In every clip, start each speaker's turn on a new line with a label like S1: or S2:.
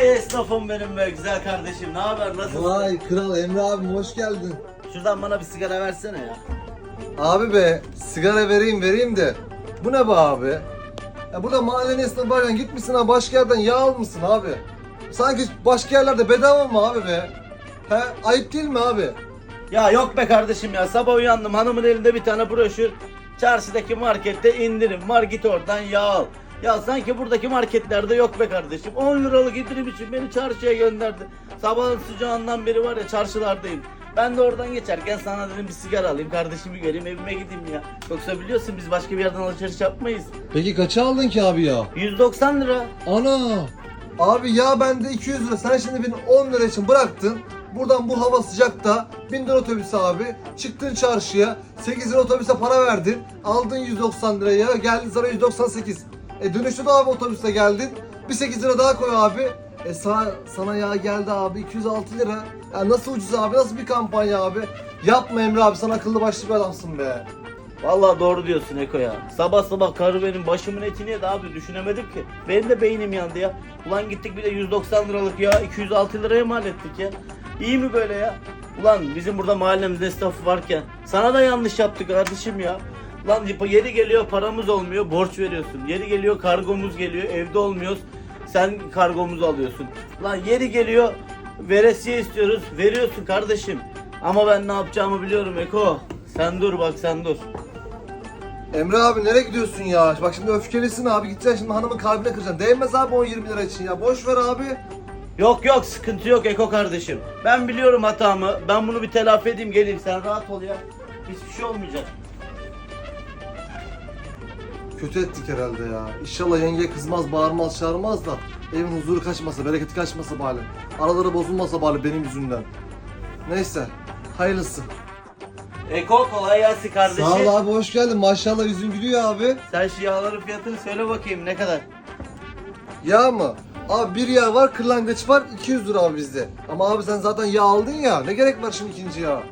S1: Vay esnafım benim be güzel kardeşim. Ne haber? Nasılsın?
S2: Vay kral Emre abim hoş geldin.
S1: Şuradan bana bir sigara versene ya.
S2: Abi be sigara vereyim vereyim de. Bu ne be abi? Ya burada mahallenin esnafı varken gitmişsin ha başka yerden yağ almışsın abi. Sanki başka yerlerde bedava mı abi be? He ayıp değil mi abi?
S1: Ya yok be kardeşim ya. Sabah uyandım hanımın elinde bir tane broşür. Çarşıdaki markette indirim var git oradan yağ al. Ya sanki buradaki marketlerde yok be kardeşim. 10 liralık indirim için beni çarşıya gönderdi. Sabahın sıcağından beri var ya çarşılardayım. Ben de oradan geçerken sana dedim bir sigara alayım kardeşimi göreyim evime gideyim ya. Yoksa biliyorsun biz başka bir yerden alışveriş yapmayız.
S2: Peki kaça aldın ki abi ya?
S1: 190 lira.
S2: Ana! Abi ya bende 200 lira sen şimdi beni 10 lira için bıraktın. Buradan bu hava sıcakta bindin otobüse abi. Çıktın çarşıya 8 lira otobüse para verdin. Aldın 190 liraya geldi sana 198. E dönüşte de abi otobüste geldin. Bir 8 lira daha koy abi. E sana, sana ya geldi abi 206 lira. Ya nasıl ucuz abi nasıl bir kampanya abi. Yapma Emre abi sen akıllı başlı bir adamsın be.
S1: Vallahi doğru diyorsun Eko ya. Sabah sabah karı benim başımın etini yedi abi düşünemedim ki. Benim de beynim yandı ya. Ulan gittik bir de 190 liralık ya 206 liraya mal ettik ya. İyi mi böyle ya? Ulan bizim burada mahallemizde esnafı varken sana da yanlış yaptık kardeşim ya. Lan yeri geliyor paramız olmuyor borç veriyorsun. Yeri geliyor kargomuz geliyor evde olmuyoruz. Sen kargomuzu alıyorsun. Lan yeri geliyor veresiye istiyoruz veriyorsun kardeşim. Ama ben ne yapacağımı biliyorum Eko. Sen dur bak sen dur.
S2: Emre abi nereye gidiyorsun ya? Bak şimdi öfkelisin abi gideceksin şimdi hanımın kalbine kıracaksın. Değmez abi 10-20 lira için ya. Boş ver abi.
S1: Yok yok sıkıntı yok Eko kardeşim. Ben biliyorum hatamı. Ben bunu bir telafi edeyim geleyim. Sen rahat ol ya. Hiçbir şey olmayacak.
S2: Kötü ettik herhalde ya. İnşallah yenge kızmaz, bağırmaz, çağırmaz da evin huzuru kaçmasa, bereketi kaçmasa bari. Araları bozulmasa bari benim yüzümden. Neyse, hayırlısı.
S1: Eko kolay gelsin kardeşim.
S2: Sağ ol abi hoş geldin. Maşallah yüzün gülüyor abi.
S1: Sen şu yağların fiyatını söyle bakayım ne kadar?
S2: Yağ mı? Abi bir yağ var, kırlangıç var, 200 lira abi bizde. Ama abi sen zaten yağ aldın ya, ne gerek var şimdi ikinci yağ?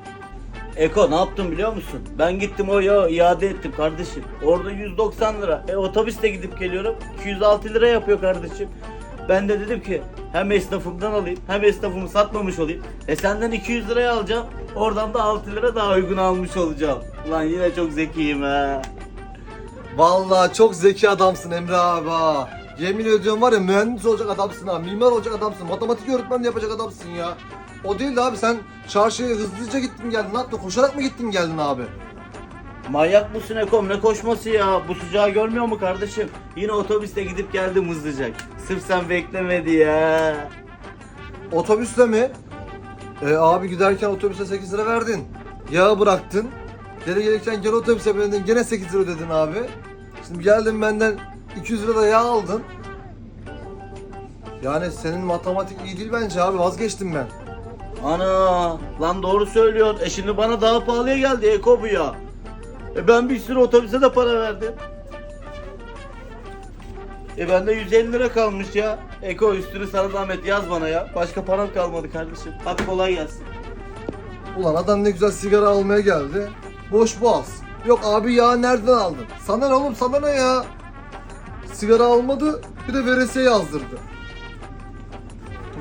S1: Eko ne yaptım biliyor musun? Ben gittim o yağı iade ettim kardeşim. Orada 190 lira. E otobüste gidip geliyorum. 206 lira yapıyor kardeşim. Ben de dedim ki hem esnafımdan alayım hem esnafımı satmamış olayım. E senden 200 liraya alacağım. Oradan da 6 lira daha uygun almış olacağım. Ulan yine çok zekiyim ha.
S2: Vallahi çok zeki adamsın Emre abi ha. Yemin ediyorum var ya mühendis olacak adamsın ha. Mimar olacak adamsın. Matematik öğretmeni yapacak adamsın ya. O değil de abi sen çarşıya hızlıca gittin geldin. Yaptın? Koşarak mı gittin geldin abi?
S1: Manyak mısın Ekom ne koşması ya? Bu sıcağı görmüyor mu kardeşim? Yine otobüste gidip geldim hızlıca. Sırf sen beklemedi ya.
S2: Otobüsle mi? E abi giderken otobüse 8 lira verdin. Yağı bıraktın. Geri gelirken gene otobüse bindin. Gene 8 lira ödedin abi. Şimdi geldin benden 200 lira da yağ aldın. Yani senin matematik iyi değil bence abi vazgeçtim ben.
S1: Ana lan doğru söylüyorsun. E şimdi bana daha pahalıya geldi Eko bu ya. E ben bir sürü otobüse de para verdim. E bende 150 lira kalmış ya. Eko üstünü sana zahmet yaz bana ya. Başka param kalmadı kardeşim. Hadi kolay gelsin.
S2: Ulan adam ne güzel sigara almaya geldi. Boş boğaz. Yok abi ya nereden aldın? Sana ne oğlum sana ne ya? Sigara almadı bir de veresiye yazdırdı.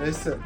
S2: Neyse